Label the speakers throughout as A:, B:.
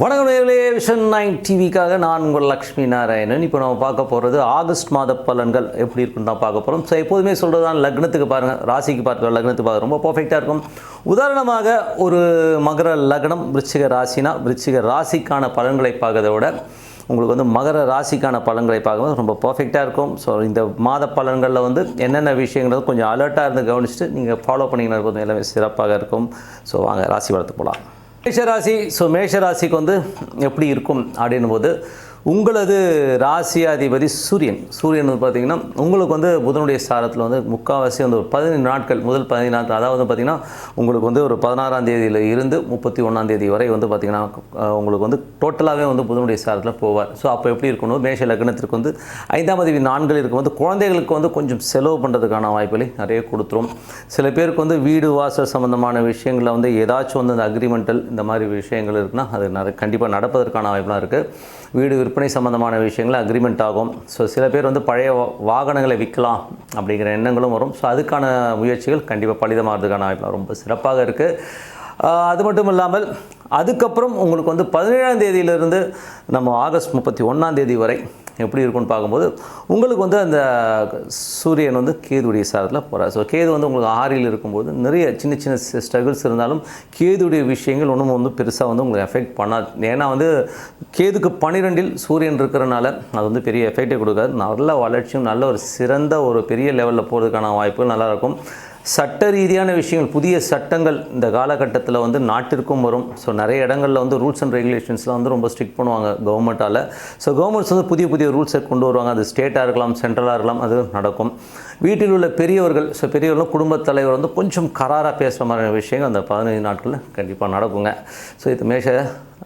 A: வணக்கம் நேர்களே vision nine டிவிக்காக நான் உங்கள் லக்ஷ்மி நாராயணன். இப்போ நம்ம பார்க்க போகிறது ஆகஸ்ட் மாத பலன்கள் எப்படி இருக்குன்னு தான் பார்க்க போகிறோம் ஸோ எப்போதுமே சொல்கிறது தான் லக்னத்துக்கு பாருங்கள் ராசிக்கு பார்க்க லக்னத்துக்கு பார்க்க ரொம்ப பர்ஃபெக்டாக இருக்கும். உதாரணமாக ஒரு மகர லக்னம் விருச்சிக ராசினா விருச்சிக ராசிக்கான பலன்களை பார்க்கறத விட உங்களுக்கு வந்து மகர ராசிக்கான பலன்களை பார்க்கும்போது ரொம்ப பர்ஃபெக்டாக இருக்கும். ஸோ இந்த மாத பலன்களில் வந்து என்னென்ன விஷயங்கிறது கொஞ்சம் அலர்ட்டாக இருந்து கவனிச்சுட்டு நீங்கள் ஃபாலோ பண்ணிங்கன்னா கொஞ்சம் எல்லாமே சிறப்பாக இருக்கும். ஸோ வாங்க ராசி வளர்த்து போகலாம் மேஷராசி ஸோ மேஷராசிக்கு வந்து எப்படி இருக்கும் அப்படின்னும் போது உங்களது ராசியாதிபதி சூரியன். சூரியன் வந்து பார்த்தீங்கன்னா உங்களுக்கு வந்து புதனுடைய சாரத்தில் வந்து முக்கால்வாசி வந்து ஒரு பதினைந்து நாட்கள் முதல் பதினைந்து நாட்கள் அதாவது வந்து பார்த்திங்கன்னா உங்களுக்கு வந்து ஒரு பதினாறாம் தேதியில் இருந்து முப்பத்தி ஒன்றாம் தேதி வரை வந்து பார்த்திங்கன்னா உங்களுக்கு வந்து டோட்டலாகவே வந்து புதனுடைய சாரத்தில் போவார். ஸோ அப்போ எப்படி இருக்கணும்? மேஷ லக்னத்திற்கு வந்து ஐந்தாம் தேதி நான்கள் இருக்கும்போது குழந்தைகளுக்கு வந்து கொஞ்சம் செலவு பண்ணுறதுக்கான வாய்ப்புகளை நிறைய கொடுத்துரும். சில பேருக்கு வந்து வீடு வாசல் சம்மந்தமான விஷயங்களில் வந்து ஏதாச்சும் வந்து அந்த அக்ரிமெண்டல் இந்த மாதிரி விஷயங்கள் இருக்குன்னா அது நிறைய கண்டிப்பாக நடப்பதற்கான வாய்ப்புலாம் இருக்குது வீடு விற்பனை சம்மந்தமான விஷயங்கள் அக்ரிமெண்ட் ஆகும். ஸோ சில பேர் வந்து பழைய வாகனங்களை விற்கலாம் அப்படிங்கிற எண்ணங்களும் வரும். ஸோ அதுக்கான முயற்சிகள் கண்டிப்பாக பலிதமாகிறதுக்கான வாய்ப்பு ரொம்ப சிறப்பாக இருக்குது அது மட்டும் இல்லாமல் அதுக்கப்புறம் உங்களுக்கு வந்து பதினேழாம் தேதியிலிருந்து நம்ம ஆகஸ்ட் முப்பத்தி ஒன்றாம் தேதி வரை எப்படி இருக்கும்னு பார்க்கும்போது உங்களுக்கு வந்து அந்த சூரியன் வந்து கேதுடைய சாரத்தில் போகிறார் ஸோ கேது வந்து உங்களுக்கு ஆறில் இருக்கும்போது நிறைய சின்ன சின்ன ஸ்ட்ரகிள்ஸ் இருந்தாலும் கேதுடைய விஷயங்கள் ஒன்றும் வந்து பெருசாக வந்து உங்களுக்கு எஃபெக்ட் பண்ணாது. ஏன்னா வந்து கேதுக்கு பன்னிரெண்டில் சூரியன் இருக்கிறனால அது வந்து பெரிய எஃபெக்டே கொடுக்காது. நல்ல வளர்ச்சியும் நல்ல ஒரு சிறந்த ஒரு பெரிய லெவலில் போகிறதுக்கான வாய்ப்புகள் நல்லாயிருக்கும் சட்ட ரீதியான விஷயங்கள் புதிய சட்டங்கள் இந்த காலகட்டத்தில் வந்து நாட்டிற்கும் வரும். ஸோ நிறைய இடங்களில் வந்து ரூல்ஸ் அண்ட் ரெகுலேஷன்ஸ்லாம் வந்து ரொம்ப ஸ்ட்ரிக்ட் பண்ணுவாங்க கவர்மெண்ட்டால் ஸோ கவர்மெண்ட்ஸ் வந்து புதிய புதிய ரூல்ஸை கொண்டு வருவாங்க. அது ஸ்டேட்டாக இருக்கலாம் சென்ட்ரலாக இருக்கலாம் அது நடக்கும். வீட்டில் உள்ள பெரியவர்கள் ஸோ பெரியவர்களும் குடும்பத் தலைவர் வந்து கொஞ்சம் கராராக பேசுகிற மாதிரியான விஷயங்கள் அந்த பதினைந்து நாட்களில் கண்டிப்பாக நடக்குங்க. ஸோ இது மேஷ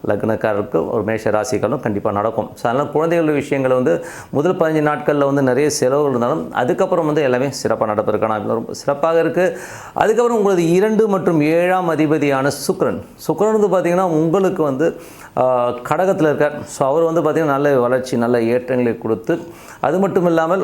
A: லக்னக்காரருக்கு ஒரு மேஷ ராசிக்காரும் கண்டிப்பாக நடக்கும். ஸோ அதனால் குழந்தைகள் விஷயங்களை வந்து முதல் பதினஞ்சு நாட்களில் வந்து நிறைய செலவுகள் இருந்தாலும் அதுக்கப்புறம் வந்து எல்லாமே சிறப்பாக நடப்பதற்கான ரொம்ப சிறப்பாக இருக்குது அதுக்கப்புறம் உங்களது இரண்டு மற்றும் ஏழாம் அதிபதியான சுக்ரன் சுக்ரன் வந்து பார்த்திங்கன்னா உங்களுக்கு வந்து கடகத்தில் இருக்கார். ஸோ அவர் வந்து பார்த்திங்கன்னா நல்ல வளர்ச்சி நல்ல ஏற்றங்களை கொடுத்து அது மட்டும் இல்லாமல்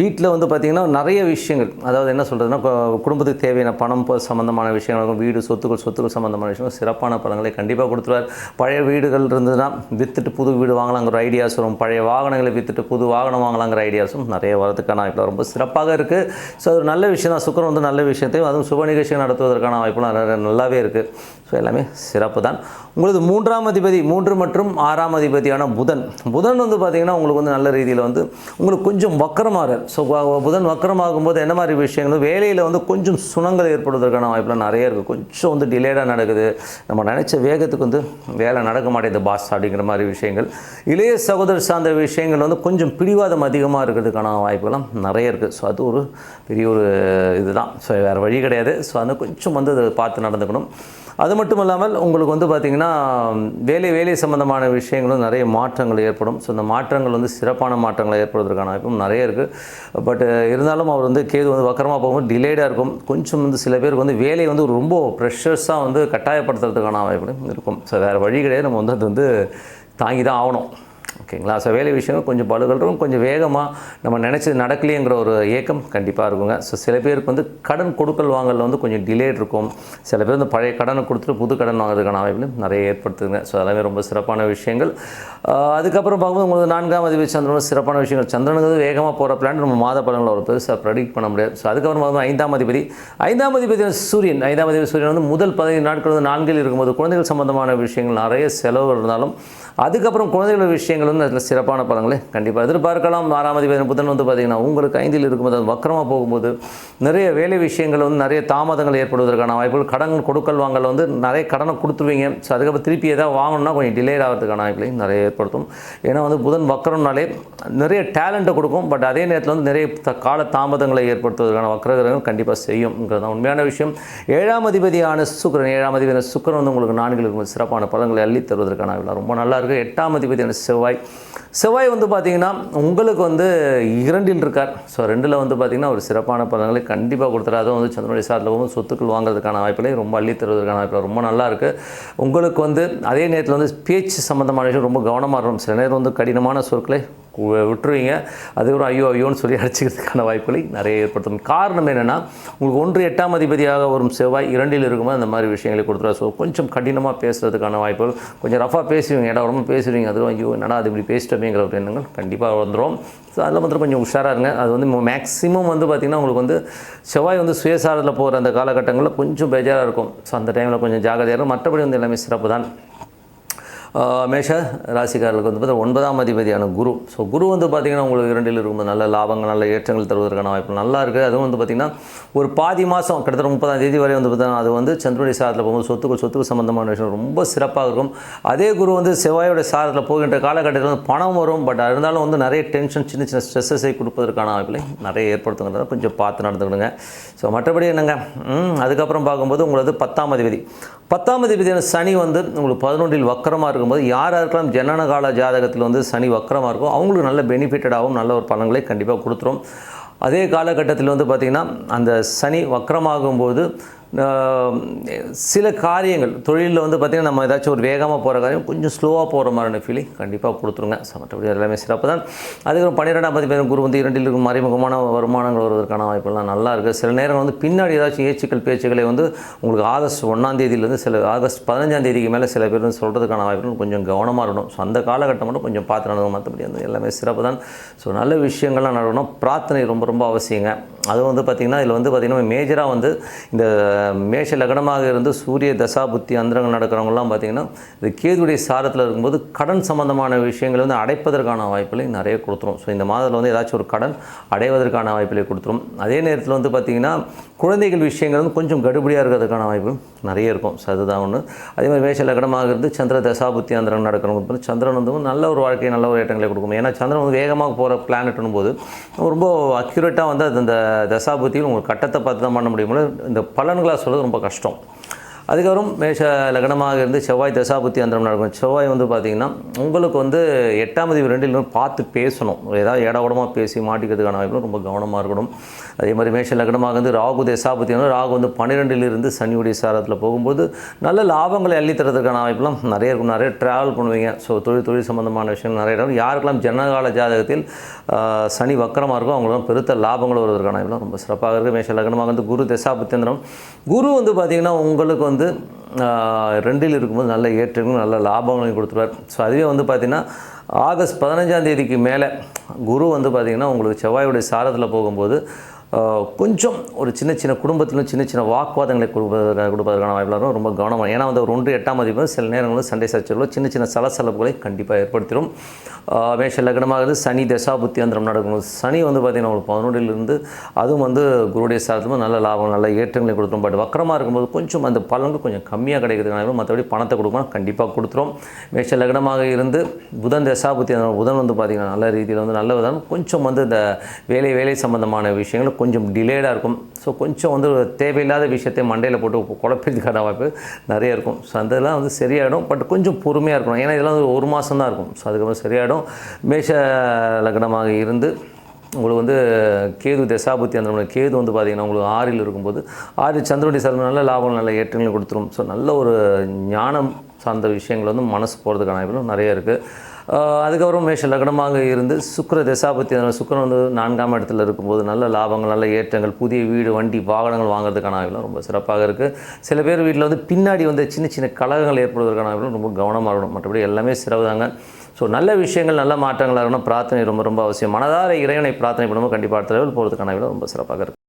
A: வீட்டில் வந்து பார்த்திங்கன்னா நிறைய விஷயங்கள். அதாவது என்ன சொல்கிறதுனா குடும்பத்துக்கு தேவையான பணம் சம்மந்தமான விஷயங்கள் வீடு சொத்துக்கள் சொத்துக்கள் சம்மந்தமான விஷயங்கள் சிறப்பான பணங்களை கண்டிப்பாக கொடுத்துருவார். பழைய வீடுகள் இருந்ததுன்னா விற்றுட்டு புது வீடு வாங்கலாங்கிற ஐடியாஸ் வரும். பழைய வாகனங்களை விற்றுட்டு புது வாகனம் வாங்கலாங்கிற ஐடியாஸும் நிறைய வரதுக்கான ரொம்ப சிறப்பாக இருக்குது ஸோ அது நல்ல விஷயம் தான் சுக்கரம் வந்து நல்ல விஷயத்தையும் அதுவும் சுப நிகழ்ச்சிகள் நடத்துவதற்கான வாய்ப்புலாம் நல்லாவே இருக்குது ஸோ எல்லாமே சிறப்பு தான் உங்களது மூன்றாம் அதிபதி மூன்று மற்றும் ஆறாம் அதிபதியான புதன். புதன் வந்து பார்த்திங்கன்னா உங்களுக்கு வந்து நல்ல ரீதியில் வந்து உங்களுக்கு கொஞ்சம் வக்கரமாகிறார் ஸோ புதன் வக்கரமாகும் போது என்ன மாதிரி விஷயங்கள்? வேலையில் வந்து கொஞ்சம் சுணங்கள் ஏற்படுவதற்கான வாய்ப்புலாம் நிறைய இருக்குது கொஞ்சம் வந்து டிலேடாக நடக்குது. நம்ம நினச்ச வேகத்துக்கு வந்து வேலை நடக்க மாட்டேங்குது பாஸ் அப்படிங்கிற மாதிரி விஷயங்கள். இளைய சகோதரர் சார்ந்த விஷயங்கள் வந்து கொஞ்சம் பிடிவாதம் அதிகமாக இருக்கிறதுக்கான வாய்ப்புகளும் நிறைய இருக்குது ஸோ அது ஒரு பெரிய ஒரு இதுதான். ஸோ வேறு வழி கிடையாது. ஸோ அது கொஞ்சம் வந்து அதை பார்த்து நடந்துக்கணும். அது மட்டும் இல்லாமல் உங்களுக்கு வந்து பார்த்திங்கன்னா வேலை வேலை சம்மந்தமான விஷயங்களும் நிறைய மாற்றங்கள் ஏற்படும். ஸோ இந்த மாற்றங்கள் வந்து சிறப்பான மாற்றங்களை ஏற்படுவதற்கான வாய்ப்பும் நிறைய இருக்குது பட் இருந்தாலும் அவர் வந்து கேது வந்து வக்கரமாக போகும்போது டிலேடாக இருக்கும். கொஞ்சம் வந்து சில பேருக்கு வந்து வேலையை வந்து ரொம்ப ப்ரெஷர்ஸாக வந்து கட்டாயப்படுத்துறதுக்கான வாய்ப்பு இருக்கும். ஸோ வேறு வழி கிடையாது. நம்ம வந்து அது வந்து தாங்கி தான் ஆகணும். ஓகேங்களா? ஸோ வேலை விஷயம் கொஞ்சம் பலுகள் கொஞ்சம் வேகமாக நம்ம நினச்சது நடக்கலையேங்கிற ஒரு ஏக்கம் கண்டிப்பாக இருக்குங்க. ஸோ சில பேருக்கு வந்து கடன் கொடுக்கல் வாங்கல வந்து கொஞ்சம் டிலேட் இருக்கும். சில பேர் வந்து பழைய கடனை கொடுத்துட்டு புது கடன் வாங்குறதுக்கான வாய்ப்புகளும் நிறைய ஏற்படுத்துதுங்க. ஸோ அதெல்லாமே ரொம்ப சிறப்பான விஷயங்கள். அதுக்கப்புறம் பார்க்கும்போது உங்களுக்கு நான்காம் அதிபதி சந்திரனோட சிறப்பான விஷயங்கள். சந்திரனுக்கு வேகமாக போகிற பிளான் நம்ம மாத பலன்களை ஒரு பெருசாக ப்ரெடிக்ட் பண்ண முடியாது. ஸோ அதுக்கப்புறம் பார்க்கும்போது ஐந்தாம் அதிபதி. ஐந்தாம் அதிபதி சூரியன். ஐந்தாம் அதிபதி சூரியன் வந்து முதல் பதினைந்து நாட்கள் வந்து நான்கில் இருக்கும்போது குழந்தைகள் சம்பந்தமான விஷயங்கள் நிறைய செலவுகள் இருந்தாலும் அதுக்கப்புறம் குழந்தைகள் விஷயங்கள் வந்து அதில் சிறப்பான பலங்களை கண்டிப்பாக எதிர்பார்க்கலாம். ஆறாம் அதிபதி புதன் வந்து பார்த்திங்கன்னா உங்களுக்கு ஐந்தில் இருக்கும்போது அது வக்கரமாக போகும்போது நிறைய வேலை விஷயங்கள் வந்து நிறைய தாமதங்கள் ஏற்படுவதற்கான வாய்ப்புகள் கடன் கொடுக்கல் வாங்கல் வந்து நிறைய கடனை கொடுத்துருவீங்க. ஸோ அதுக்கப்புறம் திருப்பி ஏதாவது வாங்கணும்னா கொஞ்சம் டிலேட் ஆகிறதுக்கான வாய்ப்புகளையும் நிறைய ஏற்படுத்தும். ஏன்னா வந்து புதன் வக்கரம்னாலே நிறைய டேலண்ட்டை கொடுக்கும். பட் அதே நேரத்தில் வந்து நிறைய த- கால தாமதங்களை ஏற்படுத்துவதற்கான வக்கரகிரகங்கள் கண்டிப்பாக செய்யும்ங்கிறது தான் உண்மையான விஷயம். ஏழாம் அதிபதியான சுக்கிரன் ஏழாம் அதிபதியான சுக்கரன் வந்து உங்களுக்கு நான்கு சிறப்பான படங்களை அள்ளி தருவதற்கான ரொம்ப நல்லா இருக்குது எட்டாம் அதிபதியான செவ்வாய். செவ்வாய் வந்து பார்த்திங்கன்னா உங்களுக்கு வந்து இரண்டில் இருக்கார். ஸோ ரெண்டில் வந்து பார்த்திங்கன்னா ஒரு சிறப்பான பலன்களை கண்டிப்பாக கொடுத்துரு அதுவும் வந்து சந்திரனுடைய சாரத்தில் வந்து சொத்துக்கள் வாங்குறதுக்கான வாய்ப்புகளை ரொம்ப அள்ளி தருவதற்கான வாய்ப்பு ரொம்ப நல்லா உங்களுக்கு வந்து அதே நேரத்தில் வந்து பேச்சு சம்மந்தமான விஷயம் ரொம்ப கவனமாக இருக்கும் சில நேரம் வந்து கடினமான சொற்களை விட்டுருவீங்க. அதுக்கப்புறம் ஐயோ ஐயோன்னு சொல்லி அடிச்சுக்கிறதுக்கான வாய்ப்புகளை நிறைய ஏற்படுத்தும். காரணம் என்னென்னா உங்களுக்கு ஒன்று எட்டாம் அதிபதியாக வரும் செவ்வாய் இரண்டில் இருக்கும்போது அந்த மாதிரி விஷயங்களை கொடுத்துருவா ஸோ கொஞ்சம் கடினமாக பேசுறதுக்கான வாய்ப்புகள் கொஞ்சம் ரஃபாக பேசுவீங்க. இடம் உடம்பு பேசுவீங்க அதுவும் ஐயோ என்னடா அது இப்படி பேசிட்டோமேங்கிற ஒரு எண்ணங்கள் கண்டிப்பாக வந்துடும் ஸோ அதில் வந்துட்டு கொஞ்சம் உஷாராக இருங்க. அது வந்து மேக்ஸிமம் வந்து பார்த்திங்கன்னா உங்களுக்கு வந்து செவ்வாய் வந்து சுயசாரத்தில் போகிற அந்த காலகட்டங்களில் கொஞ்சம் பேஜாராக இருக்கும். ஸோ அந்த டைமில் கொஞ்சம் ஜாகிரதையாக இருக்கும் மற்றபடி வந்து எல்லாமே சிறப்பு தான் மேஷ ராசிக்காரர்களுக்கு வந்து பார்த்தீங்கன்னா ஒன்பதாம் அதிபதியான குரு. ஸோ குரு வந்து பார்த்திங்கன்னா உங்களுக்கு இரண்டில் இருக்கும்போது நல்ல லாபங்கள் நல்ல ஏற்றங்கள் தருவதற்கான வாய்ப்பு நல்லா இருக்குது அதுவும் வந்து பார்த்திங்கன்னா ஒரு பாதி மாதம் கிட்டத்தட்ட முப்பதாம் தேதி வரை வந்து பார்த்தீங்கன்னா அது வந்து சந்திரனுடைய சாரத்தில் போகும்போது சொத்துக்கள் சொத்துக்கு சம்மந்தமான விஷயம் ரொம்ப சிறப்பாக இருக்கும். அதே குரு வந்து செவ்வாயோட சாரத்தில் போகின்ற காலகட்டத்தில் வந்து பணம் வரும். பட் இருந்தாலும் வந்து நிறைய டென்ஷன் சின்ன சின்ன ஸ்ட்ரெஸ்ஸை கொடுப்பதற்கான வாய்ப்புகளை நிறைய ஏற்படுத்துங்கிறத கொஞ்சம் பார்த்து நடந்துக்கிடுங்க ஸோ மற்றபடி என்னங்க? அதுக்கப்புறம் பார்க்கும்போது உங்களது பத்தாம் அதிபதி. பத்தாம் அதிபதியான சனி வந்து உங்களுக்கு பதினொன்றில் வக்கரமாக இருக்கும்போது யார் யாருக்கெல்லாம் ஜனன கால ஜாதகத்தில் வந்து சனி வக்கரமாக இருக்கோ அவங்களுக்கு நல்ல பெனிஃபிட்டடாகவும் நல்ல ஒரு பலன்களை கண்டிப்பாக கொடுத்துரும். அதே காலகட்டத்தில் வந்து பார்த்திங்கன்னா அந்த சனி வக்கரமாகும்போது சில காரியங்கள் தொழிலில் வந்து பார்த்திங்கன்னா நம்ம ஏதாச்சும் ஒரு வேகமாக போகிற காரியம் கொஞ்சம் ஸ்லோவாக போகிற மாதிரியான ஃபீலிங் கண்டிப்பாக கொடுத்துருங்க. மற்றபடி எல்லாமே சிறப்பு தான். அதுக்கப்புறம் பன்னிரெண்டாம் பதிவு குரு வந்து இரண்டில் இருக்கும் மறைமுகமான வருமானங்கள் வருவதற்கான வாய்ப்புகள்லாம் நல்லா இருக்குது சில நேரம் வந்து பின்னாடி ஏதாச்சும் ஏச்சுக்கள் பேச்சுக்களை வந்து உங்களுக்கு ஆகஸ்ட் ஒன்றாம் தேதியிலேருந்து சில ஆகஸ்ட் பதினஞ்சாம் தேதிக்கு மேலே சில பேர் வந்து சொல்கிறதுக்கான வாய்ப்புகள் கொஞ்சம் கவனமாக இருக்கணும். ஸோ அந்த காலகட்டம் மட்டும் கொஞ்சம் பார்த்து நடக்கும் மற்றபடி வந்து எல்லாமே சிறப்பு தான். ஸோ நல்ல விஷயங்கள்லாம் நடக்கணும். பிரார்த்தனை ரொம்ப ரொம்ப அவசியங்க. அது வந்து பார்த்திங்கன்னா இதில் வந்து பார்த்திங்கன்னா மேஜராக வந்து இந்த மேஷ லக்னமாக இருந்து சூரிய தசா புத்தி அந்தரங்கள் நடக்கிறவங்கலாம் பார்த்திங்கன்னா இது கேதுடைய சாரத்தில் இருக்கும்போது கடன் சம்பந்தமான விஷயங்களை வந்து அடைப்பதற்கான வாய்ப்புகளை நிறைய கொடுத்துரும். ஸோ இந்த மாதத்தில் வந்து ஏதாச்சும் ஒரு கடன் அடைவதற்கான வாய்ப்புகளை கொடுத்துரும். அதே நேரத்தில் வந்து பார்த்திங்கன்னா குழந்தைகள் விஷயங்கள் வந்து கொஞ்சம் கடுபடியாக இருக்கிறதுக்கான வாய்ப்பு நிறைய இருக்கும். ஸோ அதுதான் ஒன்று அதே மாதிரி மேஷ லக்னமாக இருந்து சந்திர தசாபுத்தி அந்தரங்கள் நடக்கிறவங்க வந்து சந்திரன் வந்து நல்ல ஒரு வாழ்க்கையை நல்ல ஒரு ஏற்றங்களை கொடுக்கும். ஏன்னா சந்திரன் வந்து வேகமாக போகிற பிளானட்னும் போது ரொம்ப அக்யூரேட்டாக வந்து அது அந்த தசாபுத்தியில் உங்களுக்கு கட்டத்தை பார்த்து தான் பண்ண முடியும் இந்த கிளாஸ் வர்றது ரொம்ப கஷ்டம். அதுக்கப்புறம் மேஷ லக்னமாக இருந்து செவ்வாய் தசாபுத்தி அந்தரம் நடக்கும். செவ்வாய் வந்து பார்த்திங்கன்னா உங்களுக்கு வந்து எட்டாம் தேதி ரெண்டிலும் பார்த்து பேசணும். ஏதாவது இட பேசி மாட்டிக்கிறதுக்கான வாய்ப்பு ரொம்ப கவனமாக இருக்கணும். அதே மாதிரி மேஷ லக்னமாக இருந்து ராகு தசாபுத்தி வந்து ராகு வந்து பன்னிரெண்டிலிருந்து சனியுடைய சாரத்தில் போகும்போது நல்ல லாபங்களை அள்ளி தரதுக்கான வாய்ப்புலாம் நிறைய இருக்கும். நிறைய ட்ராவல் பண்ணுவீங்க. ஸோ தொழில் தொழில் சம்பந்தமான விஷயங்கள் நிறைய இடம் யாருக்கெல்லாம் ஜனகால ஜாதகத்தில் சனி வக்கரமாக இருக்கும் அவங்களும் பெருத்த லாபங்கள் வருவதற்கான வாய்ப்புலாம் ரொம்ப சிறப்பாக இருக்குது மேஷ லக்னமாக வந்து குரு தசாபுத்தியந்திரம் குரு வந்து பார்த்திங்கன்னா உங்களுக்கு வந்து வந்து ரெண்டில் இருக்கும்போது நல்ல ஏற்றங்களும் நல்ல லாபங்களையும் கொடுத்துருவார். ஸோ அதுவே வந்து பார்த்திங்கன்னா ஆகஸ்ட் பதினஞ்சாம் தேதிக்கு மேலே குரு வந்து பார்த்திங்கன்னா உங்களுக்கு செவ்வாயுடைய சாரத்தில் போகும்போது கொஞ்சம் ஒரு சின்ன சின்ன குடும்பத்திலும் சின்ன சின்ன வாக்குவாதங்களை கொடுப்பதற்கு கொடுப்பதற்கான வாய்ப்பு ரொம்ப கவனமாக ஏன்னா வந்து ஒரு ஒன்று எட்டாம் மதிப்பு சில நேரங்களில் சண்டை சச்சரவுகளோ சின்ன சின்ன சலசலப்புகளை கண்டிப்பாக ஏற்படுத்திடும். மேஷ லக்னமாக இருந்து சனி தசாபுத்தியந்திரம் நடக்கும். சனி வந்து பார்த்திங்கன்னா உங்களுக்கு பதினொன்றிலிருந்து அதுவும் வந்து குருடைய சாதத்தில் நல்ல லாபம் நல்ல ஏற்றங்களை கொடுத்துரும். பட் வக்கரமாக இருக்கும்போது கொஞ்சம் அந்த பலன்கள் கொஞ்சம் கம்மியாக கிடைக்கிறதுனால மற்றபடி பணத்தை கொடுக்கணும் கண்டிப்பாக கொடுத்துரும். மேஷ லக்னமாக இருந்து புதன் தசாபுத்தி அந்த புதன் வந்து பார்த்திங்கன்னா நல்ல ரீதியில் வந்து நல்ல விதம். கொஞ்சம் வந்து இந்த வேலை வேலை சம்பந்தமான விஷயங்கள் கொஞ்சம் டிலேடாக இருக்கும். ஸோ கொஞ்சம் வந்து தேவையில்லாத விஷயத்தை மண்டையில் போட்டு குழப்பறதுக்கான வாய்ப்பு நிறைய இருக்கும். ஸோ அதெல்லாம் வந்து சரியாயிடும். பட் கொஞ்சம் பொறுமையாக இருக்கணும். ஏன்னா இதெல்லாம் வந்து ஒரு மாதம் தான் இருக்கும். ஸோ அதுக்கப்புறம் சரியாயிடும். மேஷ லக்னமாக இருந்து உங்களுக்கு வந்து கேது தசாபுத்தி அந்த கேது வந்து பார்த்திங்கன்னா உங்களுக்கு ஆறில் இருக்கும்போது ஆறு சந்திரனுடைய சார்ந்த நல்ல லாபம் நல்ல ஏற்றங்களை கொடுத்துரும். ஸோ நல்ல ஒரு ஞானம் சார்ந்த விஷயங்கள் வந்து மனசு போகிறதுக்கான வாய்ப்புகளும் நிறைய இருக்குது அதுக்கப்புறம் மேஷ லக்னமாக இருந்து சுக்கர தசாபத்தி அந்த வந்து நான்காம் இடத்துல இருக்கும்போது நல்ல லாபங்கள் நல்ல ஏற்றங்கள் புதிய வீடு வண்டி வாகனங்கள் வாங்குறதுக்கான ஆய்வுலாம் ரொம்ப சிறப்பாக இருக்குது சில பேர் வீட்டில் வந்து பின்னாடி வந்து சின்ன சின்ன கழகங்கள் ஏற்படுவதற்கான ஆய்வுலாம் ரொம்ப கவனமாக இருக்கணும். மற்றபடி எல்லாமே சிறவுதாங்க. ஸோ நல்ல விஷயங்கள் நல்ல மாற்றங்களாக இருக்கணும். பிரார்த்தனை ரொம்ப ரொம்ப அவசியம். மனதார இறைவனை பிரார்த்தனை பண்ணும்போது கண்டிப்பாக அடுத்த லெவல் போகிறதுக்கான ஆய்வுலாம் ரொம்ப சிறப்பாக இருக்குது